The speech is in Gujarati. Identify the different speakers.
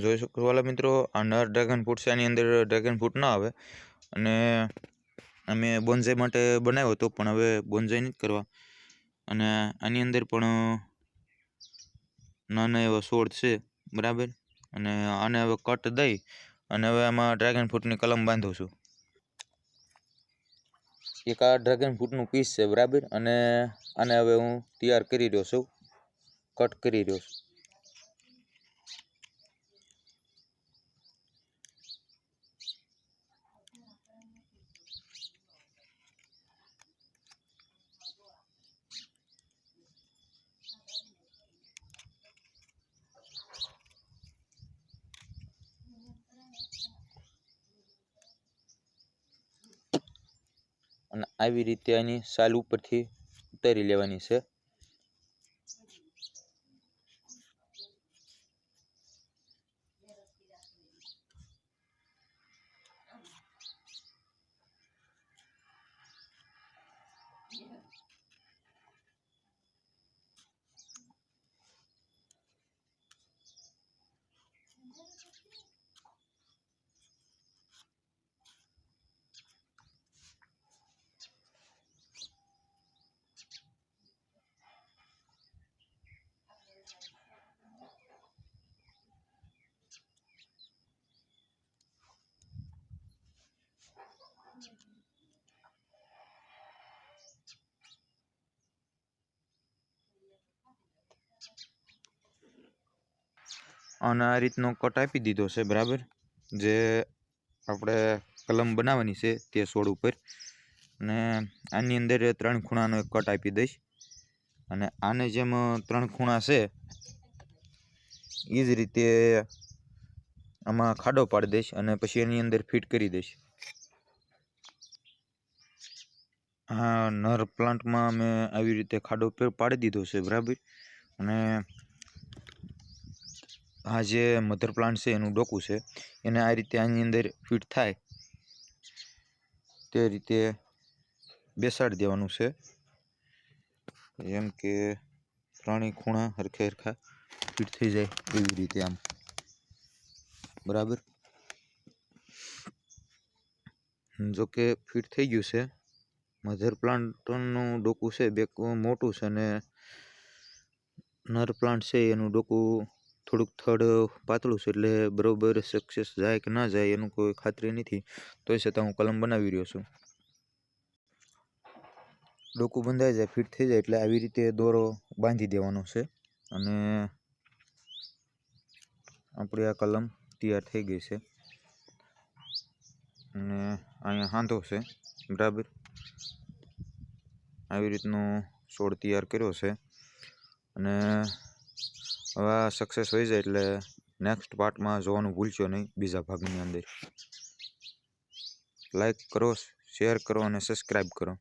Speaker 1: જોઈ શકો વાલા મિત્રો, આ નર ડ્રેગન ફ્રૂટ છે, આની અંદર ડ્રેગન ફ્રૂટ ના આવે. અને અમે બોન્ઝાઈ માટે બનાવ્યો હતો, પણ હવે બોન્ઝાઈ નથી કરવા. અને આની અંદર પણ નાના એવા છોડ છે, બરાબર? અને આને હવે કટ દઈ અને હવે આમાં ડ્રેગન ફ્રૂટની કલમ બાંધું છું. એક આ ડ્રેગન ફ્રૂટનું પીસ છે, બરાબર? અને આને હવે હું તૈયાર કરી રહ્યો છું. કટ કરી રહ્યો છું. અને આવી રીતે આની સાલ ઉપરથી ઉતારી લેવાની છે. અને આ રીતનો કટ આપી દીધો છે, બરાબર? જે આપણે કલમ બનાવવાની છે તે છોડ ઉપર. અને આની અંદર ત્રણ ખૂણાનો એક કટ આપી દઈશ. અને આને જેમ ત્રણ ખૂણા છે એ જ રીતે આમાં ખાડો પાડી દઈશ અને પછી એની અંદર ફિટ કરી દઈશ. હા નર પ્લાન્ટમાં મેં આવી રીતે ખાડો પાડી દીધો છે, બરાબર? અને આ જે મધર પ્લાન્ટ છે એનું ડોકું છે, એને આ રીતે આની અંદર ફિટ થાય, તે રીતે બેસાડી દેવાનું છે. જેમ કે ત્રણેય ખૂણા હરખે હરખા ફિટ થઈ જાય એવી રીતે આમ. બરાબર? જો કે ફિટ થઈ ગયું છે. મધર પ્લાન્ટનું ડોકું છે, બે મોટું છે અને નર પ્લાન્ટ છે, એનું ડોકું થોડુંક થડ પાતળું છે એટલે બરોબર સક્સેસ જાય કે ના જાય એનું કોઈ ખાતરી નથી. તો છતાં હું કલમ બનાવી રહ્યો છું. ડોકું બંધાઈ જાય, ફિટ થઈ જાય એટલે આવી રીતે દોરો બાંધી દેવાનો છે અને આપણી આ કલમ તૈયાર થઈ ગઈ છે. અને અહીંયા હાંધો છે, બરાબર? આવી રીતનો છોડ તૈયાર કર્યો છે. અને હવે આ સક્સેસ થઈ જાય એટલે નેક્સ્ટ પાર્ટમાં જોવાનું ભૂલશો નહીં, બીજા ભાગની અંદર. લાઈક કરો શેર કરો અને સબસ્ક્રાઈબ કરો.